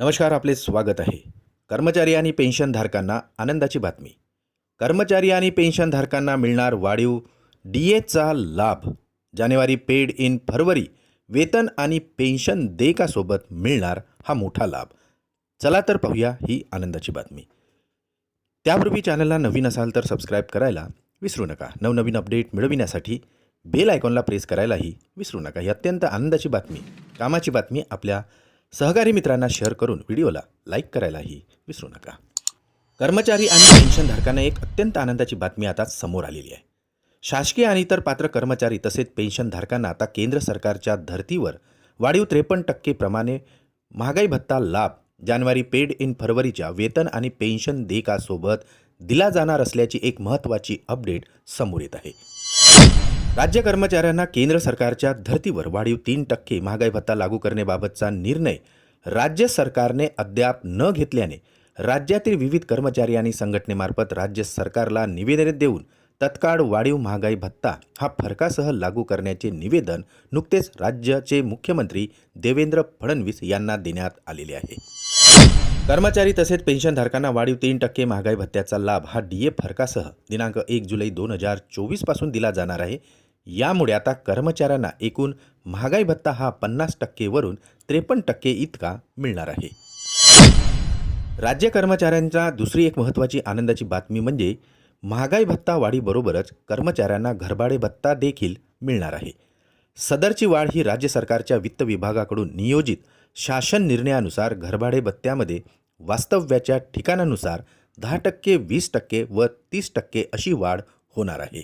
नमस्कार आपले स्वागत आहे. कर्मचारी आणि पेन्शनधारकांना आनंदाची बातमी. कर्मचारी आणि पेन्शनधारकांना मिळणार वाढीव डी एचा लाभ. जानेवारी पेड इन फरवरी वेतन आणि पेन्शन देयकासोबत मिळणार हा मोठा लाभ. चला तर पाहूया ही आनंदाची बातमी. त्यापूर्वी चॅनलला नवीन असाल तर सबस्क्राईब करायला विसरू नका. नवनवीन अपडेट मिळविण्यासाठी बेल आयकॉनला प्रेस करायलाही विसरू नका. ही अत्यंत आनंदाची बातमी. कामाची बातमी आपल्या सहकारी मित्रांना शेअर करून व्हिडिओला लाईक करायलाही विसरू नका. कर्मचारी आणि पेन्शनधारकांना एक अत्यंत आनंदाची बातमी आता समोर आलेली आहे. शासकीय आणि इतर पात्र कर्मचारी तसेच पेन्शनधारकांना आता केंद्र सरकारच्या धर्तीवर वाढीव त्रेपन्न टक्केप्रमाणे महागाई भत्ता लाभ जानेवारी पेड इन फरवरीच्या वेतन आणि पेन्शन देयकासोबत दिला जाणार असल्याची एक महत्त्वाची अपडेट समोर येत आहे. राज्य कर्मचाऱ्यांना केंद्र सरकारच्या धर्तीवर वाढीव तीन टक्के महागाई भत्ता लागू करण्याबाबतचा निर्णय राज्य सरकारने अद्याप न घेतल्याने राज्यातील विविध कर्मचारी आणि संघटनेमार्फत राज्य सरकारला निवेदन देऊन तत्काळ वाढीव महागाई भत्ता हा फरकासह लागू करण्याचे निवेदन नुकतेच राज्याचे मुख्यमंत्री देवेंद्र फडणवीस यांना देण्यात आलेले आहे. कर्मचारी तसेच पेन्शनधारकांना वाढीव तीन टक्के महागाई भत्त्याचा लाभ हा डी ए फरकासह दिनांक एक जुलै दोन हजार चोवीसपासून दिला जाणार आहे. यामुळे आता कर्मचाऱ्यांना एकूण महागाई भत्ता हा पन्नास टक्केवरून त्रेपन्न टक्के इतका मिळणार आहे. राज्य कर्मचाऱ्यांचा दुसरी एक महत्त्वाची आनंदाची बातमी म्हणजे महागाई भत्ता वाढीबरोबरच कर्मचाऱ्यांना घरभाडे भत्ता देखील मिळणार आहे. सदरची वाढ ही राज्य सरकारच्या वित्त विभागाकडून नियोजित शासन निर्णयानुसार घरभाडे भत्त्यामध्ये वास्तव्याच्या ठिकाणानुसार दहा टक्के वीस टक्के व तीस टक्के अशी वाढ होणार आहे.